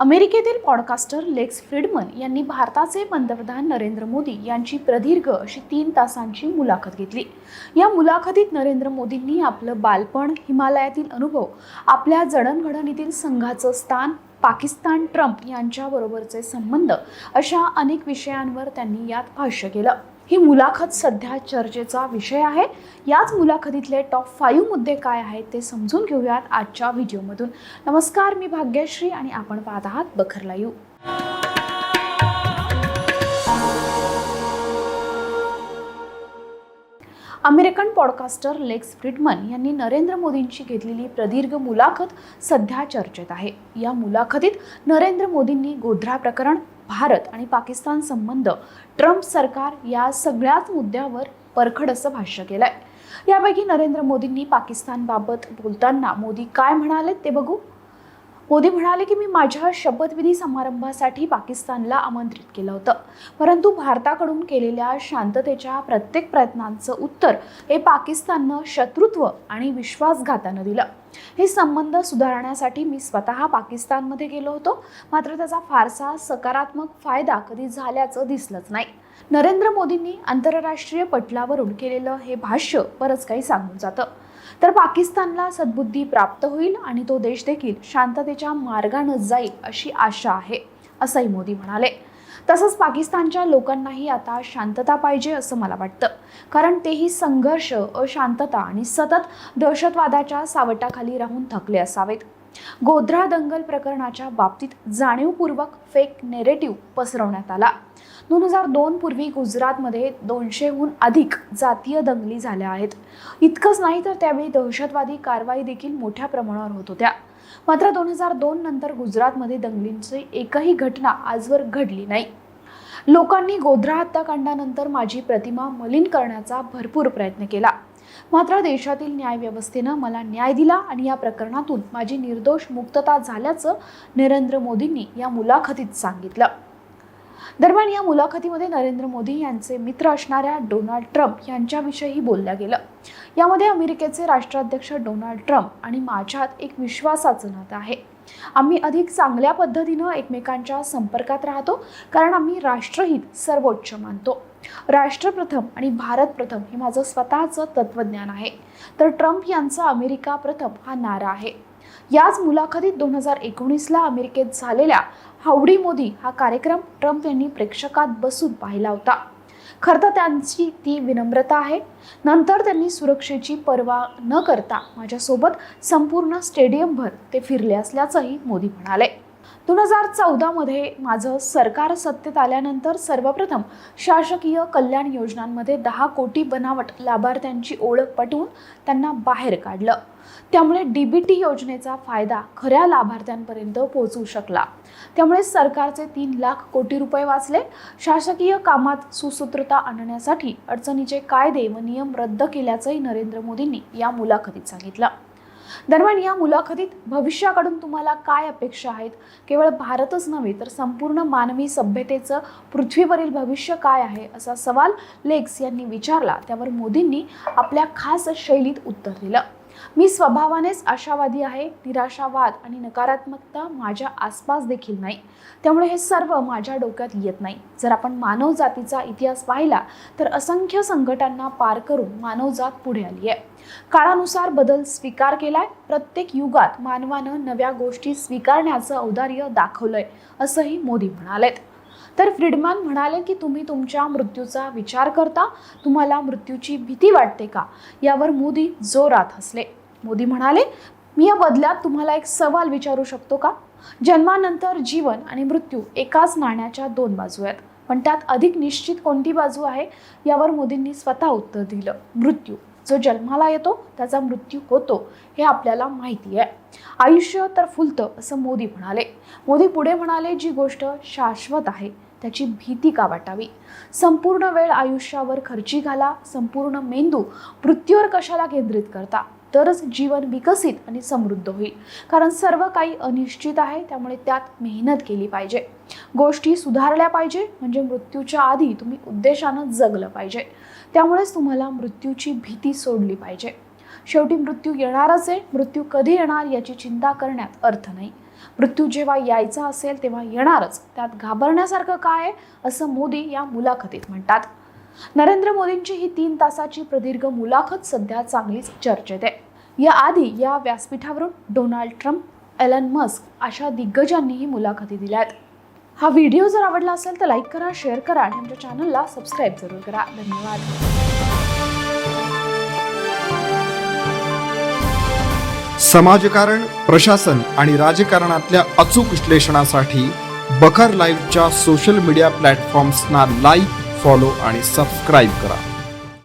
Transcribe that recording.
अमेरिकेतील पॉडकास्टर लेक्स फ्रीडमन यांनी भारताचे पंतप्रधान नरेंद्र मोदी यांची प्रदीर्घ अशी तीन तासांची मुलाखत घेतली. या मुलाखतीत नरेंद्र मोदींनी आपलं बालपण हिमालयातील अनुभव आपल्या जडणघडणीतील संघाचं स्थान पाकिस्तान ट्रम्प यांच्याबरोबरचे संबंध अशा अनेक विषयांवर त्यांनी यात भाष्य केलं. ही मुलाखत सध्या चर्चेचा विषय आहे. याच मुलाखतीतले टॉप फाईव्ह मुद्दे काय आहेत ते समजून घेऊयात आजच्या व्हिडिओमधून. नमस्कार मी भाग्यश्री आणि आपण पाहत आहात बखरला live. American podcaster Lex Fridman यांनी नरेंद्र मोदींची घेतलेली प्रदीर्घ मुलाखत सध्या चर्चेत आहे. या मुलाखतीत नरेंद्र मोदींनी गोध्रा प्रकरण भारत आणि पाकिस्तान संबंध ट्रम्प सरकार या सगळ्याच मुद्द्यावर परखड असं भाष्य केलंय. यापैकी नरेंद्र मोदींनी पाकिस्तानबाबत बोलताना मोदी काय म्हणाले ते बघू. मोदी म्हणाले की मी माझ्या शपथविधी समारंभासाठी पाकिस्तानला आमंत्रित केलं होतं. परंतु भारताकडून केलेल्या शांततेच्या प्रत्येक प्रयत्नांचं उत्तर हे पाकिस्ताननं शत्रुत्व आणि विश्वासघातानं दिलं. हे संबंध सुधारण्यासाठी मी स्वतः पाकिस्तानमध्ये गेलो होतो. मात्र त्याचा फारसा सकारात्मक फायदा कधी झाल्याचं दिसलंच नाही. नरेंद्र मोदींनी आंतरराष्ट्रीय पटलावरून केलेलं हे भाष्य बरंच काही सांगून जातं. तर पाकिस्तानला सद्बुद्धी प्राप्त होईल आणि तो देश देखील शांततेच्या मार्गानं जाईल अशी आशा आहे असंही मोदी म्हणाले. तसंच पाकिस्तानच्या लोकांनाही आता शांतता पाहिजे असं मला वाटतं. कारण तेही संघर्ष अशांतता आणि सतत दहशतवादाच्या सावटाखाली राहून थकले असावेत. गोध्रा दंगल प्रकरणाच्या बाबतीत जाणीवपूर्वक फेक नेरेटिव्ह पसरवण्यात आला. दोन हजार दोन पूर्वी गुजरातमध्ये दोनशेहून अधिक जातीय दंगली झाल्या आहेत. इतकंच नाही तर त्यावेळी दहशतवादी कारवाई देखील मोठ्या प्रमाणावर होत होत्या. मात्र दोन हजार दोन नंतर गुजरातमध्ये दंगलींची एकही घटना आजवर घडली नाही. लोकांनी गोध्रा हत्याकांडानंतर माझी प्रतिमा मलिन करण्याचा भरपूर प्रयत्न केला. मात्र देशातील न्यायव्यवस्थेनं मला न्याय दिला आणि या प्रकरणातून माझी निर्दोष मुक्तता झाल्याचं नरेंद्र मोदींनी या मुलाखतीत सांगितलं. दरम्यान या मुलाखतीमध्ये नरेंद्र मोदी यांचे मित्र असणाऱ्या डोनाल्ड ट्रम्प यांच्याविषयीही बोललं गेलं. यामध्ये अमेरिकेचे राष्ट्राध्यक्ष डोनाल्ड ट्रम्प आणि माझ्यात एक विश्वासाचं नातं आहे. आम्ही अधिक चांगल्या पद्धतीनं एकमेकांच्या संपर्कात राहतो कारण आम्ही राष्ट्रहित सर्वोच्च मानतो. राष्ट्र प्रथम आणि भारत प्रथम हे माझं स्वतःचं तत्त्वज्ञान आहे. तर ट्रम्प यांचा अमेरिका प्रथम हा नारा आहे. याच मुलाखतीत दोन हजार एकोणीसला अमेरिकेत झालेल्या हावडी मोदी हा कार्यक्रम ट्रम्प यांनी प्रेक्षकात बसून पाहिला होता. खरं तर त्यांची ती विनम्रता आहे. नंतर त्यांनी सुरक्षेची पर्वा न करता माझ्यासोबत संपूर्ण स्टेडियमभर ते फिरले असल्याचंही मोदी म्हणाले. दोन हजार चौदामध्ये माझं सरकार सत्तेत आल्यानंतर सर्वप्रथम शासकीय कल्याण योजनांमध्ये दहा कोटी बनावट लाभार्थ्यांची ओळख पटवून त्यांना बाहेर काढलं. त्यामुळे डी बी टी योजनेचा फायदा खऱ्या लाभार्थ्यांपर्यंत पोहोचू शकला. त्यामुळे सरकारचे तीन लाख कोटी रुपये वाचले. शासकीय कामात सुसूत्रता आणण्यासाठी अडचणीचे कायदे व नियम रद्द केल्याचंही नरेंद्र मोदींनी या मुलाखतीत सांगितलं. दरम्यान या मुलाखतीत भविष्याकडून तुम्हाला काय अपेक्षा आहेत? केवळ भारतच नव्हे तर संपूर्ण मानवी सभ्यतेचं पृथ्वीवरील भविष्य काय आहे? असा सवाल लेक्स यांनी विचारला. त्यावर मोदींनी आपल्या खास शैलीत उत्तर दिलं. मी स्वभावानेच आशावादी आहे निराशावाद आणि नकारात्मकता माझ्या आसपास देखील नाही. त्यामुळे हे सर्व माझ्या डोक्यात येत नाही. जर आपण मानवजातीचा इतिहास पाहिला तर असंख्य संकटांना पार करून मानवजात पुढे आली आहे. काळानुसार बदल स्वीकार केलाय. प्रत्येक युगात मानवानं नव्या गोष्टी स्वीकारण्याचं औदार्य दाखवलंय असंही मोदी म्हणालेत. तर फ्रीडमॅन म्हणाले की तुम्ही तुमच्या मृत्यूचा विचार करता तुम्हाला मृत्यूची भीती वाटते का? यावर मोदी जोरात हसले. मोदी म्हणाले मी या बदल्यात तुम्हाला एक सवाल विचारू शकतो का? जन्मानंतर जीवन आणि मृत्यू एकाच नाण्याच्या दोन बाजू आहेत पण त्यात अधिक निश्चित कोणती बाजू आहे? यावर मोदींनी स्वतः उत्तर दिलं मृत्यू. जो जन्माला येतो त्याचा मृत्यू होतो हे आपल्याला माहिती आहे. आयुष्य तर फुलतं असं मोदी म्हणाले. मोदी पुढे म्हणाले जी गोष्ट शाश्वत आहे त्याची भीती का वाटावी? संपूर्ण वेळ आयुष्यावर खर्ची घाला संपूर्ण मेंदू मृत्यूवर कशाला केंद्रित करता? तरच जीवन विकसित आणि समृद्ध होईल. कारण सर्व काही अनिश्चित आहे त्यामुळे त्यात मेहनत केली पाहिजे. गोष्टी सुधारल्या पाहिजे म्हणजे मृत्यूच्या आधी तुम्ही उद्देशानं जगलं पाहिजे. त्यामुळेच तुम्हाला मृत्यूची भीती सोडली पाहिजे. शेवटी मृत्यू येणारच आहे. मृत्यू कधी येणार याची चिंता करण्यात अर्थ नाही. मृत्यू जेव्हा यायचा असेल तेव्हा येणारच. त्यात घाबरण्यासारखं काय आहे? असं मोदी या मुलाखतीत म्हणतात. नरेंद्र मोदींची ही तीन तासाची प्रदीर्घ मुलाखत सध्या चांगलीच चर्चेत आहे. याआधी या व्यासपीठावरून डोनाल्ड ट्रम्प एलन मस्क अशा दिग्गजांनीही मुलाखती दिल्या आहेत हा व्हिडिओ जर आवडला असेल तर लाईक करा शेअर करा आणि आमच्या चॅनलला सबस्क्राईब जरूर करा. धन्यवाद. समाजकारण प्रशासन आणि राजकारणातल्या अचूक विश्लेषणासाठी बखर लाईव्हच्या सोशल मीडिया प्लॅटफॉर्म्सना लाईक फॉलो आणि सबस्क्राईब करा.